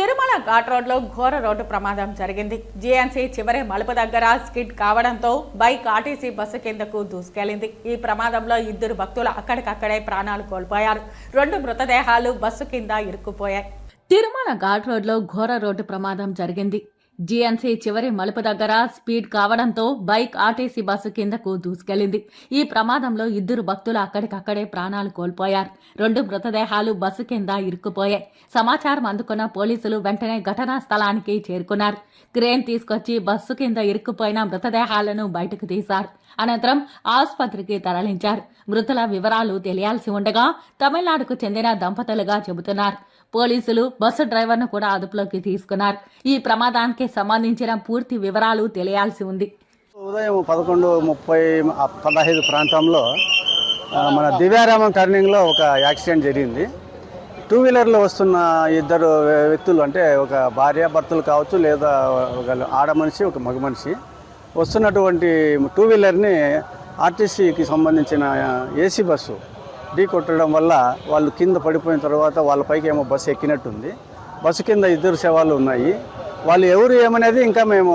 తిరుమల ఘాట్ రోడ్లో ఘోర రోడ్డు ప్రమాదం జరిగింది. జీఎన్సీ చివరి మలుపు దగ్గర స్కిడ్ కావడంతో బైక్ ఆర్టీసీ బస్సు కిందకు దూసుకెళ్ళింది ఈ ప్రమాదంలో ఇద్దరు భక్తులు అక్కడికక్కడే ప్రాణాలు కోల్పోయారు. రెండు మృతదేహాలు బస్సు కింద ఇరుక్కుపోయాయి. తిరుమల ఘాట్ రోడ్లో ఘోర రోడ్డు ప్రమాదం జరిగింది. జీఎన్సీ చివరి మలుపు దగ్గర స్పీడ్ కావడంతో బైక్ ఆర్టీసీ బస్సు కిందకు దూసుకెళ్ళింది ఈ ప్రమాదంలో ఇద్దరు భక్తులు అక్కడికక్కడే ప్రాణాలు కోల్పోయారు. రెండు మృతదేహాలు బస్సు కింద ఇరుక్కుపోయాయి. సమాచారం అందుకున్న పోలీసులు వెంటనే ఘటనా స్థలానికి చేరుకున్నారు. క్రేన్ తీసుకొచ్చి బస్సు కింద ఇరుక్కుపోయిన మృతదేహాలను బయటకు తీశారు. అనంతరం ఆసుపత్రికి తరలించారు. మృతుల వివరాలు తెలియాల్సి ఉండగా తమిళనాడుకు చెందిన దంపతులుగా చెబుతున్నారు. పోలీసులు బస్సు డ్రైవర్ను కూడా అదుపులోకి తీసుకున్నారు. ఈ ప్రమాదానికి సంబంధించిన పూర్తి వివరాలు తెలియాల్సి ఉంది. ఉదయం పదకొండు ముప్పై పదహైదు ప్రాంతంలో మన దివ్యారామం టర్నింగ్లో ఒక యాక్సిడెంట్ జరిగింది. టూ వీలర్లో వస్తున్న ఇద్దరు వ్యక్తులు అంటే ఒక భార్య భర్తలు కావచ్చు లేదా ఒక ఆడ మనిషి ఒక మగ మనిషి వస్తున్నటువంటి టూ వీలర్ని ఆర్టీసీకి సంబంధించిన ఏసీ బస్సు ఢీ కొట్టడం వల్ల వాళ్ళు కింద పడిపోయిన తర్వాత వాళ్ళ పైకి ఏమో బస్సు ఎక్కినట్టుంది. బస్సు కింద ఇద్దరు శవాలు ఉన్నాయి. వాళ్ళు ఎవరు ఏమనేది ఇంకా మేము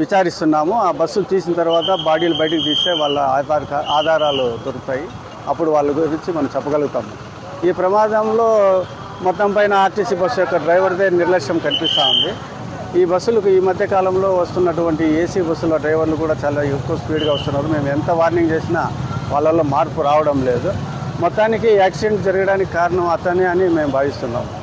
విచారిస్తున్నాము. ఆ బస్సులు తీసిన తర్వాత బాడీలు బయటకు తీస్తే వాళ్ళ ఆధార్ ఆధారాలు దొరుకుతాయి. అప్పుడు వాళ్ళ గురించి మనం చెప్పగలుగుతాము ఈ ప్రమాదంలో మొత్తం పైన ఆర్టీసీ బస్సు యొక్క డ్రైవర్దే నిర్లక్ష్యం కనిపిస్తూ ఉంది. ఈ బస్సులకు ఈ మధ్య కాలంలో వస్తున్నటువంటి ఏసీ బస్సుల డ్రైవర్లు కూడా చాలా ఎక్కువ స్పీడ్గా వస్తున్నారు. మేము ఎంత వార్నింగ్ చేసినా వాళ్ళల్లో మార్పు రావడం లేదు. మొత్తానికి యాక్సిడెంట్ జరగడానికి కారణం అతనే అని మేము భావిస్తున్నాము